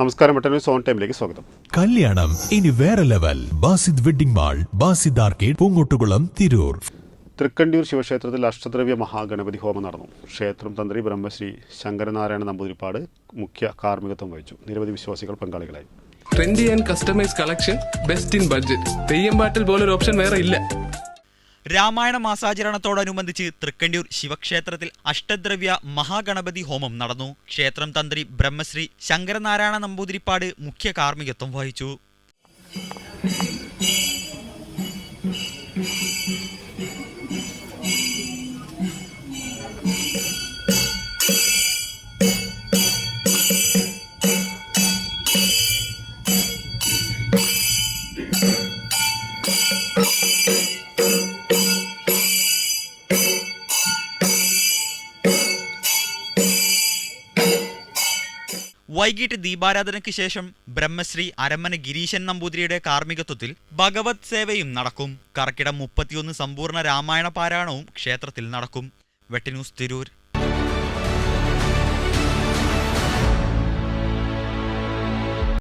നമസ്കാരം വെട്ടനൂർ സോൺ ടൈമിലേക്ക് സ്വാഗതം. കല്യാണം ഇനി വേറെ level. Basid wedding mall Basid arcade Poongottukulam Tirur. Thrikkandiyoor ശിവക്ഷേത്രത്തിൽ അഷ്ടദ്രവ്യ മഹാഗണപതി ഹോമം നടന്നു. ക്ഷേത്രം തന്ത്രി ബ്രഹ്മശ്രീ ശങ്കരനാരായണ നമ്പൂതിരിപ്പാട് മുഖ്യ കാർമ്മികത്വം വഹിച്ചു. നിരവധി വിശ്വാസികൾ പങ്കാളികളായി. Trendy and customise collection best in budget Theyyam പാട്ടിൽ പോലൊരു ഓപ്ഷൻ വേറെ ഇല്ല. രാമായണ മാസാചരണത്തോടനുബന്ധിച്ച് തൃക്കണ്ടിയൂർ ശിവക്ഷേത്രത്തിൽ അഷ്ടദ്രവ്യ മഹാഗണപതി ഹോമം നടന്നു. ക്ഷേത്രം തന്ത്രി ബ്രഹ്മശ്രീ ശങ്കരനാരായണ നമ്പൂതിരിപ്പാട് മുഖ്യ കാർമ്മികത്വം വഹിച്ചു. വൈകിട്ട് ദീപാരാധനയ്ക്ക് ശേഷം ബ്രഹ്മശ്രീ അരമന ഗിരീശൻ നമ്പൂതിരിയുടെ കാർമ്മികത്വത്തിൽ ഭഗവത് സേവയും നടക്കും. കർക്കിടം മുപ്പത്തിയൊന്ന് സമ്പൂർണ രാമായണ പാരായണവും ക്ഷേത്രത്തിൽ നടക്കും. വെട്ടിന്യൂസ് തിരൂർ.